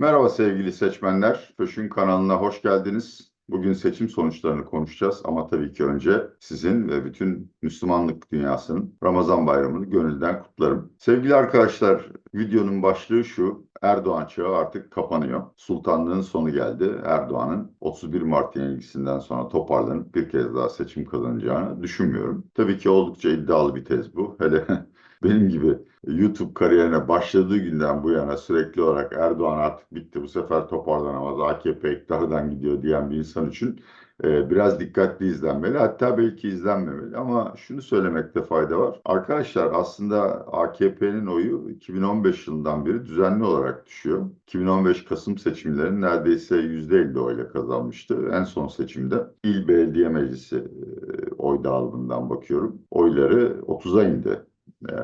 Merhaba sevgili seçmenler. Föş'ün kanalına hoş geldiniz. Bugün seçim sonuçlarını konuşacağız ama tabii ki önce sizin ve bütün Müslümanlık dünyasının Ramazan bayramını gönülden kutlarım. Sevgili arkadaşlar, videonun başlığı şu. Erdoğan çağı artık kapanıyor. Sultanlığın sonu geldi. Erdoğan'ın 31 Mart yenilgisinden sonra toparlanıp bir kez daha seçim kazanacağını düşünmüyorum. Tabii ki oldukça iddialı bir tez bu. Hele benim gibi YouTube kariyerine başladığı günden bu yana sürekli olarak Erdoğan artık bitti bu sefer toparlanamaz AKP iktidardan gidiyor diyen bir insan için e, biraz dikkatli izlenmeli hatta belki izlenmemeli ama şunu söylemekte fayda var. Arkadaşlar aslında AKP'nin oyu 2015 yılından beri düzenli olarak düşüyor. 2015 Kasım seçimlerinin neredeyse %50 oyla kazanmıştı. En son seçimde İl Belediye Meclisi e, oy dağılımından bakıyorum. Oyları 30'a indi. Ee,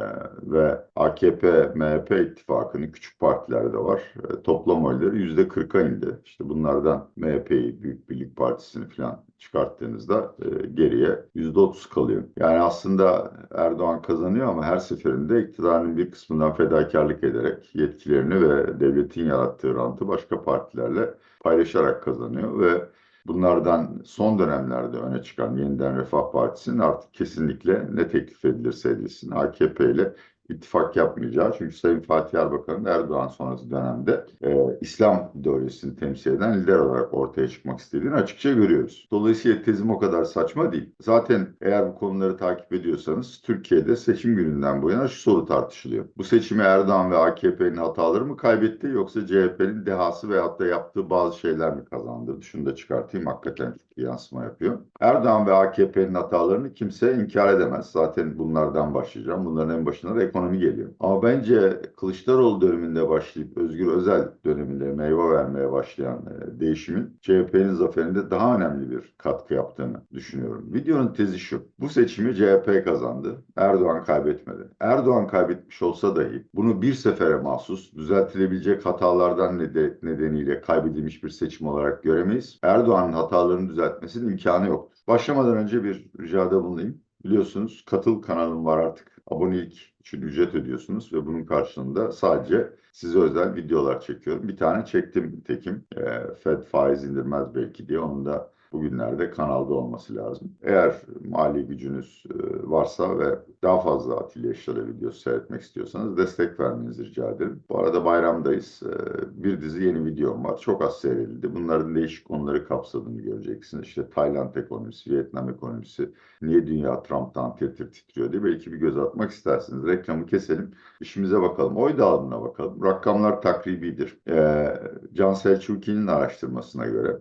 ve AKP-MHP ittifakının küçük partiler de var. Ee, toplam oyları yüzde 40'a indi. İşte bunlardan MHP'yi, Büyük Birlik Partisi'ni falan çıkarttığınızda e, geriye yüzde 30 kalıyor. Yani aslında Erdoğan kazanıyor ama her seferinde iktidarın bir kısmından fedakarlık ederek yetkilerini ve devletin yarattığı rantı başka partilerle paylaşarak kazanıyor ve Bunlardan son dönemlerde öne çıkan Yeniden Refah Partisi'nin artık kesinlikle ne teklif edilirse edilsin AKP ile ittifak yapmayacağı. Çünkü Sayın Fatih Erbakan'ın Erdoğan sonrası dönemde e, İslam ideolojisini temsil eden lider olarak ortaya çıkmak istediğini açıkça görüyoruz. Dolayısıyla tezim o kadar saçma değil. Zaten eğer bu konuları takip ediyorsanız Türkiye'de seçim gününden bu yana şu soru tartışılıyor. Bu seçimi Erdoğan ve AKP'nin hataları mı kaybetti yoksa CHP'nin dehası veyahut da yaptığı bazı şeyler mi kazandı? Şunu da çıkartayım hakikaten yansıma yapıyor. Erdoğan ve AKP'nin hatalarını kimse inkar edemez. Zaten bunlardan başlayacağım. Bunların en başına da ekonomi geliyor. Ama bence Kılıçdaroğlu döneminde başlayıp Özgür Özel döneminde meyve vermeye başlayan e, değişimin CHP'nin zaferinde daha önemli bir katkı yaptığını düşünüyorum. Videonun tezi şu. Bu seçimi CHP kazandı. Erdoğan kaybetmedi. Erdoğan kaybetmiş olsa dahi bunu bir sefere mahsus düzeltilebilecek hatalardan nedeniyle kaybedilmiş bir seçim olarak göremeyiz. Erdoğan'ın hatalarını düzeltmesinin imkanı yok. Başlamadan önce bir ricada bulunayım. Biliyorsunuz katıl kanalım var artık. Abonelik için ücret ödüyorsunuz ve bunun karşılığında sadece size özel videolar çekiyorum. Bir tane çektim tekim. E, Fed faiz indirmez belki diye. Onun da bugünlerde kanalda olması lazım. Eğer mali gücünüz e, varsa ve daha fazla Atilla Yaşar'a videosu seyretmek istiyorsanız destek vermenizi rica ederim. Bu arada bayramdayız. E, bir dizi yeni videom var. Çok az seyredildi. Bunların değişik konuları kapsadığını göreceksiniz. İşte Tayland ekonomisi, Vietnam ekonomisi, niye dünya Trump'tan tir titriyor diye belki bir göz atmak istersiniz. Reklamı keselim. İşimize bakalım. Oy dağılımına bakalım. Rakamlar takribidir. E, Can Selçuk'un araştırmasına göre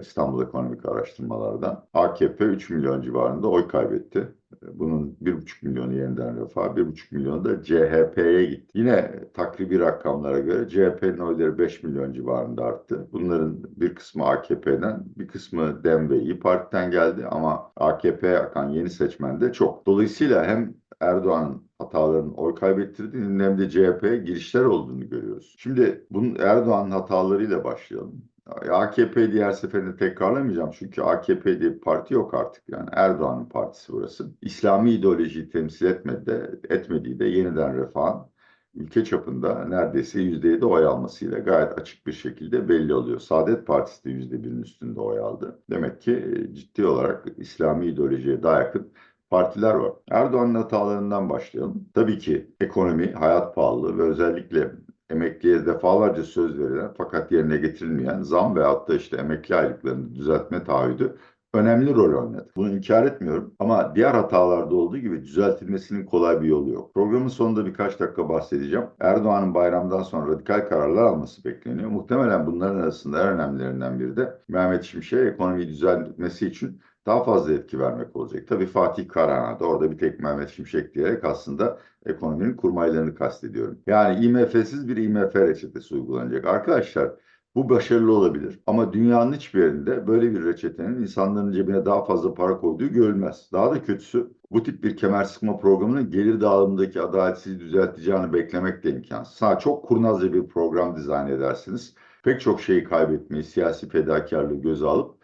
İstanbul Ekonomik Araştırmalardan AKP 3 milyon civarında oy kaybetti. E, bunun 1,5 milyonu yeniden refah, 1,5 milyonu da CHP'ye gitti. Yine takribi rakamlara göre CHP'nin oyları 5 milyon civarında arttı. Bunların bir kısmı AKP'den, bir kısmı DEM ve İYİ Parti'den geldi ama AKP'ye akan yeni seçmen de çok. Dolayısıyla hem Erdoğan hatalarının oy kaybettirdiğini hem de CHP'ye girişler olduğunu görüyoruz. Şimdi bunun Erdoğan'ın hatalarıyla başlayalım. AKP diğer seferinde tekrarlamayacağım çünkü AKP diye bir parti yok artık. Yani Erdoğan'ın partisi burası. İslami ideolojiyi temsil etmedi de, etmediği de yeniden refahın ülke çapında neredeyse %7 oy almasıyla gayet açık bir şekilde belli oluyor. Saadet Partisi de %1'in üstünde oy aldı. Demek ki e, ciddi olarak İslami ideolojiye daha yakın partiler var. Erdoğan'ın hatalarından başlayalım. Tabii ki ekonomi, hayat pahalılığı ve özellikle emekliye defalarca söz verilen fakat yerine getirilmeyen zam veyahut da işte emekli aylıklarını düzeltme taahhüdü önemli rol oynadı. Bunu inkar etmiyorum ama diğer hatalarda olduğu gibi düzeltilmesinin kolay bir yolu yok. Programın sonunda birkaç dakika bahsedeceğim. Erdoğan'ın bayramdan sonra radikal kararlar alması bekleniyor. Muhtemelen bunların arasında en önemlilerinden biri de Mehmet Şimşek ekonomiyi düzeltmesi için daha fazla etki vermek olacak. Tabii Fatih Karahan'a da orada bir tek Mehmet Şimşek diyerek aslında ekonominin kurmaylarını kastediyorum. Yani IMF'siz bir IMF reçetesi uygulanacak. Arkadaşlar bu başarılı olabilir. Ama dünyanın hiçbir yerinde böyle bir reçetenin insanların cebine daha fazla para koyduğu görülmez. Daha da kötüsü bu tip bir kemer sıkma programının gelir dağılımındaki adaletsizliği düzelteceğini beklemek de imkansız. Sana çok kurnazca bir program dizayn edersiniz. Pek çok şeyi kaybetmeyi, siyasi fedakarlığı göze alıp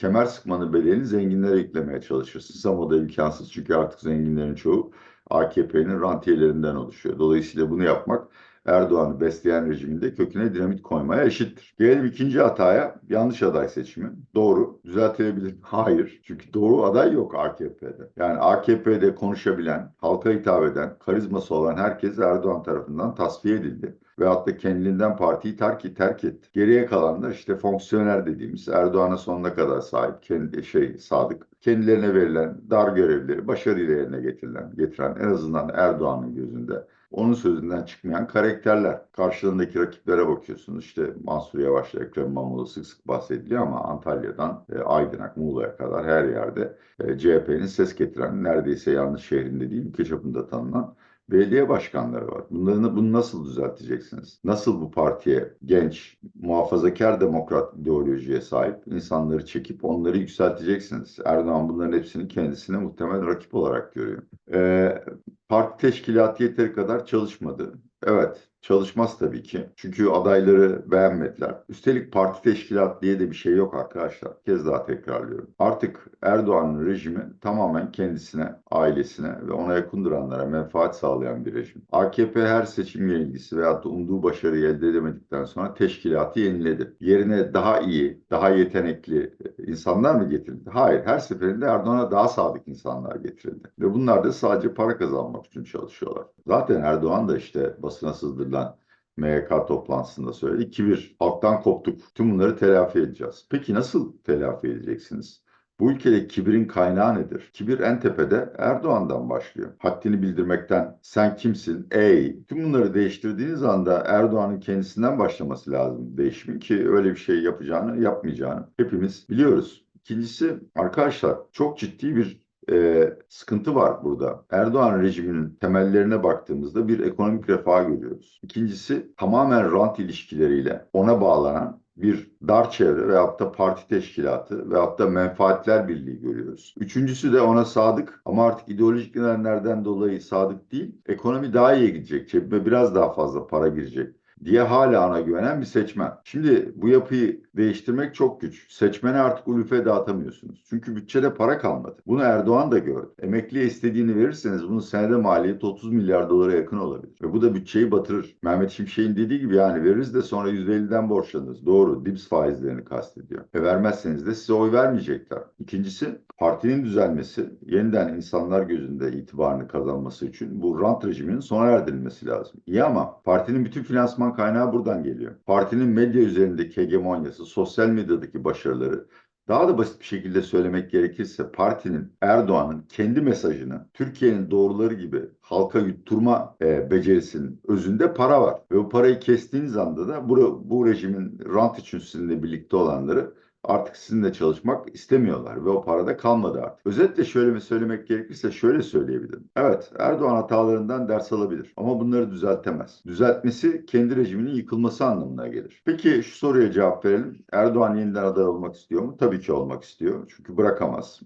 kemer sıkmanın bedelini zenginlere yüklemeye çalışırsınız. Ama o da imkansız çünkü artık zenginlerin çoğu AKP'nin rantiyelerinden oluşuyor. Dolayısıyla bunu yapmak Erdoğan'ı besleyen rejiminde köküne dinamit koymaya eşittir. Gelelim ikinci hataya yanlış aday seçimi. Doğru. Düzeltilebilir. Hayır. Çünkü doğru aday yok AKP'de. Yani AKP'de konuşabilen, halka hitap eden, karizması olan herkes Erdoğan tarafından tasfiye edildi. Veyahut da kendiliğinden partiyi terk, terk etti. Geriye kalanlar işte fonksiyoner dediğimiz Erdoğan'a sonuna kadar sahip, kendi şey sadık, kendilerine verilen dar görevleri başarıyla yerine getirilen, getiren en azından Erdoğan'ın gözünde onun sözünden çıkmayan karakterler. Karşılığındaki rakiplere bakıyorsunuz. İşte Mansur Yavaş'la Ekrem İmamoğlu sık sık bahsediliyor ama Antalya'dan e, Aydın'a, Muğla'ya kadar her yerde e, CHP'nin ses getiren, neredeyse yanlış şehrinde değil, ülke çapında tanınan belediye başkanları var. Bunları bunu nasıl düzelteceksiniz? Nasıl bu partiye genç, muhafazakar demokrat ideolojiye sahip insanları çekip onları yükselteceksiniz? Erdoğan bunların hepsini kendisine muhtemel rakip olarak görüyor. Ee, parti teşkilatı yeteri kadar çalışmadı. Evet, çalışmaz tabii ki. Çünkü adayları beğenmediler. Üstelik parti teşkilat diye de bir şey yok arkadaşlar. Bir kez daha tekrarlıyorum. Artık Erdoğan'ın rejimi tamamen kendisine, ailesine ve ona yakın duranlara menfaat sağlayan bir rejim. AKP her seçimle ilgisi veyahut da umduğu başarıyı elde edemedikten sonra teşkilatı yeniledi. Yerine daha iyi, daha yetenekli insanlar mı getirildi? Hayır. Her seferinde Erdoğan'a daha sadık insanlar getirildi. Ve bunlar da sadece para kazanmak için çalışıyorlar. Zaten Erdoğan da işte basına sızdırılan MYK toplantısında söyledi. Kibir, halktan koptuk. Tüm bunları telafi edeceğiz. Peki nasıl telafi edeceksiniz? Bu ülkede kibirin kaynağı nedir? Kibir en tepede Erdoğan'dan başlıyor. Haddini bildirmekten sen kimsin? Ey! Tüm bunları değiştirdiğiniz anda Erdoğan'ın kendisinden başlaması lazım değişimin ki öyle bir şey yapacağını, yapmayacağını hepimiz biliyoruz. İkincisi arkadaşlar çok ciddi bir e, sıkıntı var burada. Erdoğan rejiminin temellerine baktığımızda bir ekonomik refah görüyoruz. İkincisi tamamen rant ilişkileriyle ona bağlanan bir dar çevre veyahut da parti teşkilatı veyahut da menfaatler birliği görüyoruz. Üçüncüsü de ona sadık ama artık ideolojik nedenlerden dolayı sadık değil. Ekonomi daha iyi gidecek, cebime biraz daha fazla para girecek diye hala ona güvenen bir seçmen. Şimdi bu yapıyı değiştirmek çok güç. Seçmene artık ulufe dağıtamıyorsunuz. Çünkü bütçede para kalmadı. Bunu Erdoğan da gördü. Emekliye istediğini verirseniz bunun senede maliyeti 30 milyar dolara yakın olabilir. Ve bu da bütçeyi batırır. Mehmet Şimşek'in dediği gibi yani veririz de sonra %50'den borçlanırız. Doğru. Dips faizlerini kastediyor. Ve vermezseniz de size oy vermeyecekler. İkincisi partinin düzelmesi, yeniden insanlar gözünde itibarını kazanması için bu rant rejiminin sona erdirilmesi lazım. İyi ama partinin bütün finansman kaynağı buradan geliyor. Partinin medya üzerindeki hegemonyası, sosyal medyadaki başarıları, daha da basit bir şekilde söylemek gerekirse partinin Erdoğan'ın kendi mesajını Türkiye'nin doğruları gibi halka yutturma e, becerisinin özünde para var. Ve bu parayı kestiğiniz anda da bu, bu rejimin rant için sizinle birlikte olanları artık sizinle çalışmak istemiyorlar ve o parada kalmadı artık. Özetle şöyle söylemek gerekirse şöyle söyleyebilirim. Evet Erdoğan hatalarından ders alabilir ama bunları düzeltemez. Düzeltmesi kendi rejiminin yıkılması anlamına gelir. Peki şu soruya cevap verelim. Erdoğan yeniden aday olmak istiyor mu? Tabii ki olmak istiyor. Çünkü bırakamaz.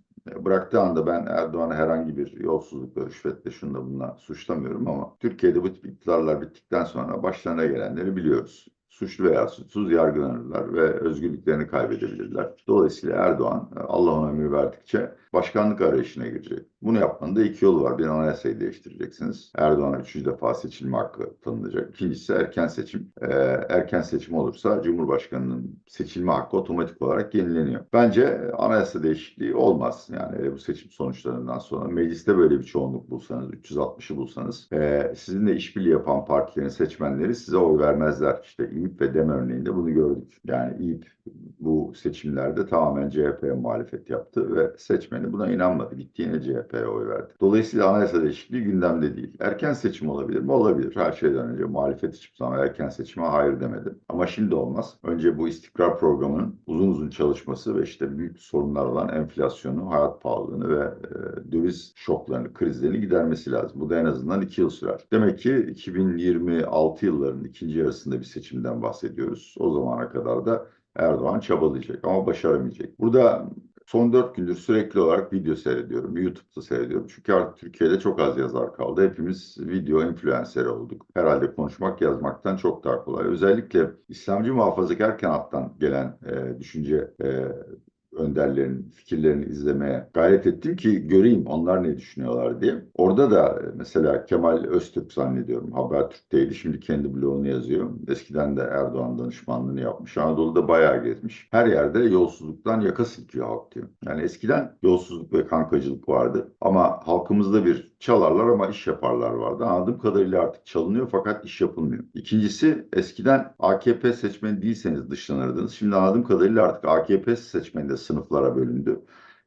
Bıraktığı anda ben Erdoğan'ı herhangi bir yolsuzlukla, rüşvetle, şunla bununla suçlamıyorum ama Türkiye'de bu tip iktidarlar bittikten sonra başlarına gelenleri biliyoruz suçlu veya suçsuz yargılanırlar ve özgürlüklerini kaybedebilirler. Dolayısıyla Erdoğan Allah ona verdikçe başkanlık arayışına girecek. Bunu yapmanın da iki yolu var. Bir anayasayı değiştireceksiniz. Erdoğan'a üçüncü defa seçilme hakkı tanınacak. İkincisi erken seçim. Ee, erken seçim olursa Cumhurbaşkanı'nın seçilme hakkı otomatik olarak yenileniyor. Bence anayasa değişikliği olmaz. Yani bu seçim sonuçlarından sonra mecliste böyle bir çoğunluk bulsanız, 360'ı bulsanız e, sizinle işbirliği yapan partilerin seçmenleri size oy vermezler. İşte İYİP ve DEM örneğinde bunu gördük. Yani İYİP bu seçimlerde tamamen CHP'ye muhalefet yaptı ve seçmeni buna inanmadı. Gitti yine CHP'ye oy verdi. Dolayısıyla anayasa değişikliği gündemde değil. Erken seçim olabilir mi? Olabilir. Her şeyden önce muhalefet hiçbir zaman erken seçime hayır demedi. Ama şimdi olmaz. Önce bu istikrar programının uzun uzun çalışması ve işte büyük sorunlar olan enflasyonu, hayat pahalılığını ve e, döviz şoklarını, krizlerini gidermesi lazım. Bu da en azından iki yıl sürer. Demek ki 2026 yıllarının ikinci yarısında bir seçimden bahsediyoruz. O zamana kadar da Erdoğan çabalayacak ama başaramayacak. Burada son dört gündür sürekli olarak video seyrediyorum. YouTube'da seyrediyorum. Çünkü artık Türkiye'de çok az yazar kaldı. Hepimiz video influenceri olduk. Herhalde konuşmak yazmaktan çok daha kolay. Özellikle İslamcı muhafazakar kanattan gelen e, düşünce e, önderlerin fikirlerini izlemeye gayret ettim ki göreyim onlar ne düşünüyorlar diye. Orada da mesela Kemal Öztürk zannediyorum Habertürk'teydi. Şimdi kendi blogunu yazıyor. Eskiden de Erdoğan danışmanlığını yapmış. Anadolu'da bayağı gezmiş. Her yerde yolsuzluktan yaka silkiyor halk diyor. Yani eskiden yolsuzluk ve kankacılık vardı. Ama halkımızda bir çalarlar ama iş yaparlar vardı. Anladığım kadarıyla artık çalınıyor fakat iş yapılmıyor. İkincisi eskiden AKP seçmeni değilseniz dışlanırdınız. Şimdi anladığım kadarıyla artık AKP seçmeni de sınıflara bölündü.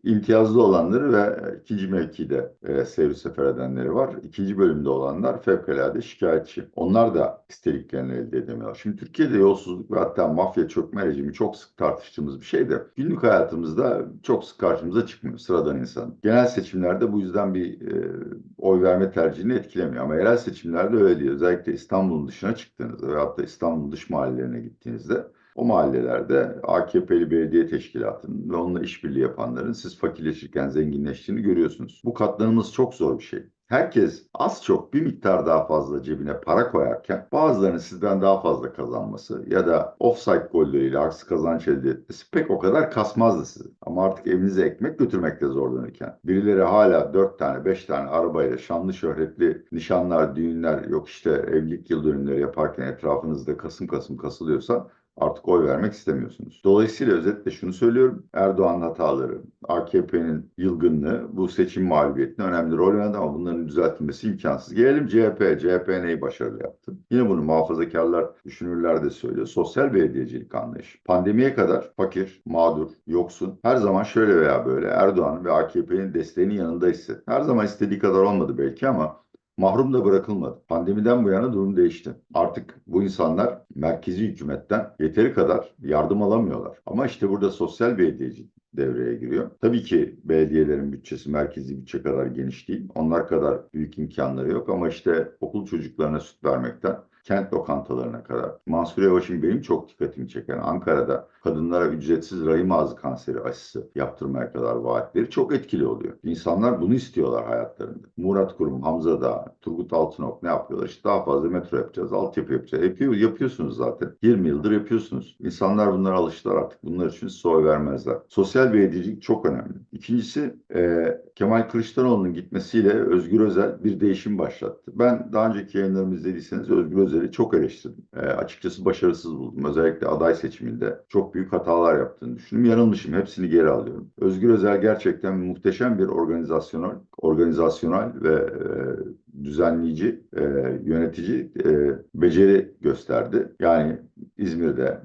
İmtiyazlı olanları ve ikinci mevkide e, seyir sefer edenleri var. İkinci bölümde olanlar fevkalade şikayetçi. Onlar da istediklerini elde edemiyorlar. Şimdi Türkiye'de yolsuzluk ve hatta mafya çökme rejimi çok sık tartıştığımız bir şey de günlük hayatımızda çok sık karşımıza çıkmıyor sıradan insan. Genel seçimlerde bu yüzden bir e, oy verme tercihini etkilemiyor. Ama yerel seçimlerde öyle değil. Özellikle İstanbul'un dışına çıktığınızda veyahut da İstanbul'un dış mahallelerine gittiğinizde o mahallelerde AKP'li belediye teşkilatının ve onunla işbirliği yapanların siz fakirleşirken zenginleştiğini görüyorsunuz. Bu katlanımız çok zor bir şey. Herkes az çok bir miktar daha fazla cebine para koyarken bazılarının sizden daha fazla kazanması ya da offside golleriyle haksız kazanç elde etmesi pek o kadar kasmazdı sizi. Ama artık evinize ekmek götürmekte zorlanırken birileri hala 4 tane 5 tane arabayla şanlı şöhretli nişanlar, düğünler yok işte evlilik yıl dönümleri yaparken etrafınızda kasım kasım kasılıyorsa artık oy vermek istemiyorsunuz. Dolayısıyla özetle şunu söylüyorum. Erdoğan'ın hataları, AKP'nin yılgınlığı bu seçim mağlubiyetine önemli rol oynadı ama bunların düzeltilmesi imkansız. Gelelim CHP. CHP neyi başarılı yaptı? Yine bunu muhafazakarlar, düşünürler de söylüyor. Sosyal belediyecilik anlayışı. Pandemiye kadar fakir, mağdur, yoksun her zaman şöyle veya böyle Erdoğan'ın ve AKP'nin desteğinin yanında hissetti. Her zaman istediği kadar olmadı belki ama mahrum da bırakılmadı. Pandemiden bu yana durum değişti. Artık bu insanlar merkezi hükümetten yeteri kadar yardım alamıyorlar. Ama işte burada sosyal belediyecilik devreye giriyor. Tabii ki belediyelerin bütçesi merkezi bütçe kadar geniş değil. Onlar kadar büyük imkanları yok ama işte okul çocuklarına süt vermekten kent lokantalarına kadar. Mansur Yavaş'ın benim çok dikkatimi çeken Ankara'da kadınlara ücretsiz rahim ağzı kanseri aşısı yaptırmaya kadar vaatleri çok etkili oluyor. İnsanlar bunu istiyorlar hayatlarında. Murat Kurum, Hamza Dağ, Turgut Altınok ne yapıyorlar? İşte daha fazla metro yapacağız, altyapı yapacağız. Yapıyor, yapıyorsunuz zaten. 20 yıldır yapıyorsunuz. İnsanlar bunlara alıştılar artık. Bunlar için size oy vermezler. Sosyal belediyecilik çok önemli. İkincisi e, Kemal Kılıçdaroğlu'nun gitmesiyle Özgür Özel bir değişim başlattı. Ben daha önceki yayınlarımı izlediyseniz Özgür Özel'i çok eleştirdim. E, açıkçası başarısız buldum. Özellikle aday seçiminde çok büyük hatalar yaptığını düşündüm. Yanılmışım. Hepsini geri alıyorum. Özgür Özel gerçekten muhteşem bir organizasyonel, organizasyonel ve e, düzenleyici, e, yönetici e, beceri gösterdi. Yani İzmir'de,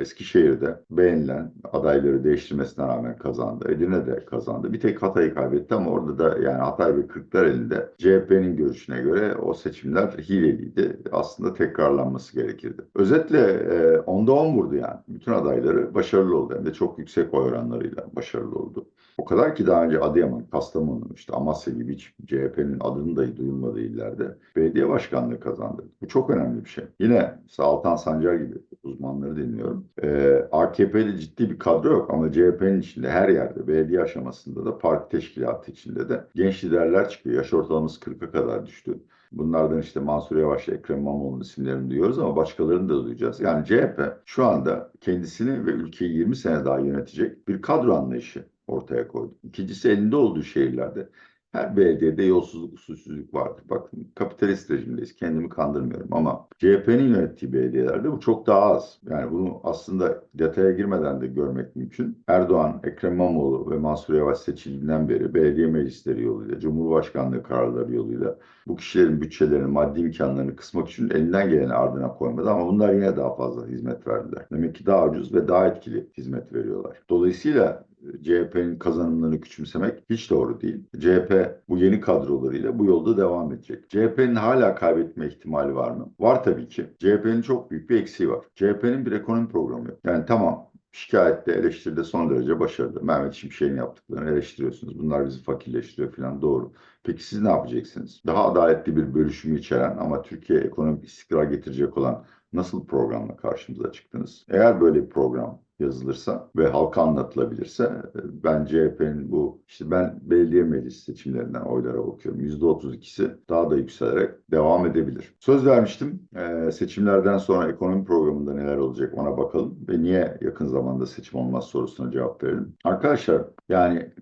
Eskişehir'de beğenilen adayları değiştirmesine rağmen kazandı. Edirne'de kazandı. Bir tek Hatay'ı kaybetti ama orada da yani Hatay ve Kırklar elinde CHP'nin görüşüne göre o seçimler hileliydi. Aslında tekrarlanması gerekirdi. Özetle e, onda on vurdu yani. Bütün adayları başarılı oldu. Hem de çok yüksek oy oranlarıyla başarılı oldu. O kadar ki daha önce Adıyaman, Kastamonu, işte Amasya gibi hiç CHP'nin adının dahi duyulmadığı illerde belediye başkanlığı kazandı. Bu çok önemli bir şey. Yine Altan Sancar gibi uzmanları dinliyorum. Ee, AKP'de ciddi bir kadro yok ama CHP'nin içinde her yerde belediye aşamasında da parti teşkilatı içinde de genç liderler çıkıyor. Yaş ortalaması 40'a kadar düştü. Bunlardan işte Mansur Yavaş, Ekrem İmamoğlu'nun isimlerini duyuyoruz ama başkalarını da duyacağız. Yani CHP şu anda kendisini ve ülkeyi 20 sene daha yönetecek bir kadro anlayışı ortaya koydu. İkincisi elinde olduğu şehirlerde her belediyede yolsuzluk, usulsüzlük vardır. Bakın kapitalist rejimdeyiz. Kendimi kandırmıyorum ama CHP'nin yönettiği belediyelerde bu çok daha az. Yani bunu aslında detaya girmeden de görmek mümkün. Erdoğan, Ekrem İmamoğlu ve Mansur Yavaş seçildiğinden beri belediye meclisleri yoluyla, Cumhurbaşkanlığı kararları yoluyla bu kişilerin bütçelerini, maddi imkanlarını kısmak için elinden geleni ardına koymadı ama bunlar yine daha fazla hizmet verdiler. Demek ki daha ucuz ve daha etkili hizmet veriyorlar. Dolayısıyla CHP'nin kazanımlarını küçümsemek hiç doğru değil. CHP bu yeni kadrolarıyla bu yolda devam edecek. CHP'nin hala kaybetme ihtimali var mı? Var tabii ki. CHP'nin çok büyük bir eksiği var. CHP'nin bir ekonomi programı yok. Yani tamam şikayette, eleştiride son derece başarılı. Mehmet Şimşek'in yaptıklarını eleştiriyorsunuz. Bunlar bizi fakirleştiriyor falan doğru. Peki siz ne yapacaksınız? Daha adaletli bir bölüşümü içeren ama Türkiye ekonomik istikrar getirecek olan nasıl programla karşımıza çıktınız? Eğer böyle bir program yazılırsa ve halka anlatılabilirse e, ben CHP'nin bu işte ben belediye meclis seçimlerinden oylara bakıyorum. %32'si daha da yükselerek devam edebilir. Söz vermiştim. e, seçimlerden sonra ekonomi programında neler olacak ona bakalım ve niye yakın zamanda seçim olmaz sorusuna cevap verelim. Arkadaşlar yani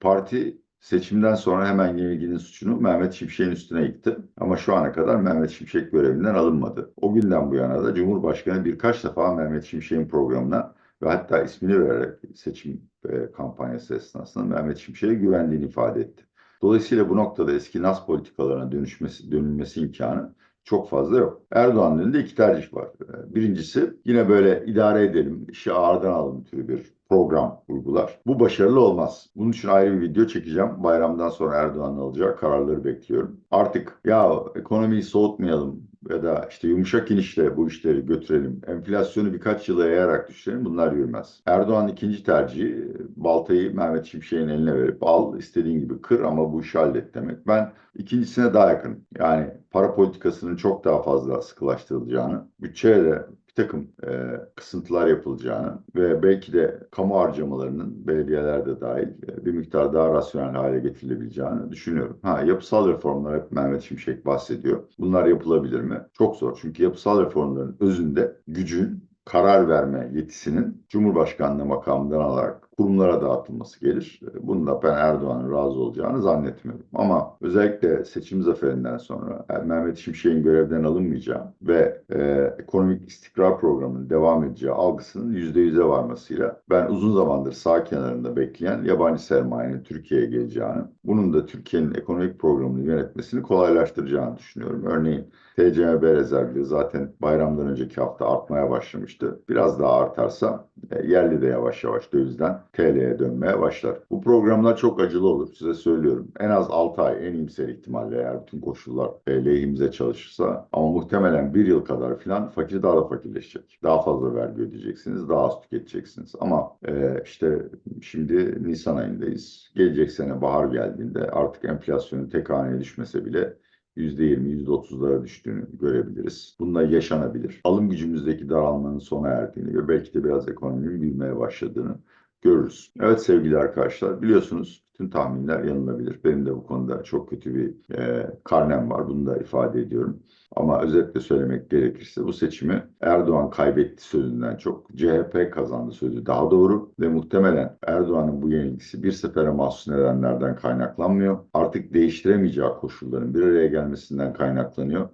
parti Seçimden sonra hemen yenilginin suçunu Mehmet Şimşek'in üstüne yıktı. Ama şu ana kadar Mehmet Şimşek görevinden alınmadı. O günden bu yana da Cumhurbaşkanı birkaç defa Mehmet Şimşek'in programına ve hatta ismini vererek seçim e, kampanyası esnasında Mehmet Şimşek'e güvendiğini ifade etti. Dolayısıyla bu noktada eski nas politikalarına dönüşmesi, dönülmesi imkanı çok fazla yok. Erdoğan'ın önünde iki tercih var. E, Birincisi yine böyle idare edelim, işi ağırdan alalım türü bir program uygular. Bu başarılı olmaz. Bunun için ayrı bir video çekeceğim. Bayramdan sonra Erdoğan'ın alacağı kararları bekliyorum. Artık ya ekonomiyi soğutmayalım ya da işte yumuşak inişle bu işleri götürelim. Enflasyonu birkaç yıla yayarak düşürelim. Bunlar yürümez. Erdoğan'ın ikinci tercihi baltayı Mehmet Şimşek'in eline verip al istediğin gibi kır ama bu işi hallet demek. Ben ikincisine daha yakın. Yani para politikasının çok daha fazla sıkılaştırılacağını, bütçeye de takım e, kısıntılar yapılacağını ve belki de kamu harcamalarının belediyelerde dahil e, bir miktar daha rasyonel hale getirilebileceğini düşünüyorum. Ha, yapısal reformlar hep Mehmet Şimşek bahsediyor. Bunlar yapılabilir mi? Çok zor. Çünkü yapısal reformların özünde gücün karar verme yetisinin Cumhurbaşkanlığı makamından alarak kurumlara dağıtılması gelir. Bunu da ben Erdoğan'ın razı olacağını zannetmiyorum. Ama özellikle seçim zaferinden sonra yani Mehmet Şimşek'in görevden alınmayacağı ve e, ekonomik istikrar programının devam edeceği algısının %100'e varmasıyla ben uzun zamandır sağ kenarında bekleyen yabancı sermayenin Türkiye'ye geleceğini, bunun da Türkiye'nin ekonomik programını yönetmesini kolaylaştıracağını düşünüyorum. Örneğin TCMB rezervleri zaten bayramdan önceki hafta artmaya başlamıştı. Biraz daha artarsa e, yerli de yavaş yavaş dövizden TL'ye dönmeye başlar. Bu programlar çok acılı olur size söylüyorum. En az 6 ay en iyimser ihtimalle eğer bütün koşullar lehimize çalışırsa ama muhtemelen bir yıl kadar filan fakir daha da fakirleşecek. Daha fazla vergi ödeyeceksiniz, daha az tüketeceksiniz. Ama e, işte şimdi Nisan ayındayız. Gelecek sene bahar geldiğinde artık enflasyonun tek haneye düşmese bile %20, %30'lara düştüğünü görebiliriz. Bununla yaşanabilir. Alım gücümüzdeki daralmanın sona erdiğini ve belki de biraz ekonominin büyümeye başladığını görürüz. Evet sevgili arkadaşlar biliyorsunuz bütün tahminler yanılabilir. Benim de bu konuda çok kötü bir e, karnem var. Bunu da ifade ediyorum. Ama özetle söylemek gerekirse bu seçimi Erdoğan kaybetti sözünden çok CHP kazandı sözü daha doğru ve muhtemelen Erdoğan'ın bu yenilgisi bir sefere mahsus nedenlerden kaynaklanmıyor. Artık değiştiremeyeceği koşulların bir araya gelmesinden kaynaklanıyor.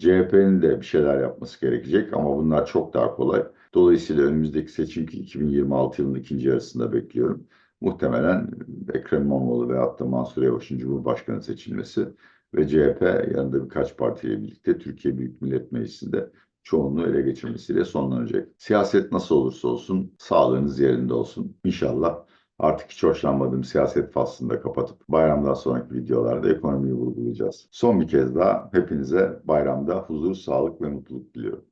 CHP'nin de bir şeyler yapması gerekecek ama bunlar çok daha kolay. Dolayısıyla önümüzdeki seçim ki 2026 yılının ikinci yarısında bekliyorum. Muhtemelen Ekrem İmamoğlu veyahut da Mansur Yavaş'ın Cumhurbaşkanı seçilmesi ve CHP yanında birkaç partiyle birlikte Türkiye Büyük Millet Meclisi'nde çoğunluğu ele geçirmesiyle sonlanacak. Siyaset nasıl olursa olsun sağlığınız yerinde olsun. İnşallah artık hiç hoşlanmadığım siyaset faslını da kapatıp bayramdan sonraki videolarda ekonomiyi vurgulayacağız. Son bir kez daha hepinize bayramda huzur, sağlık ve mutluluk diliyorum.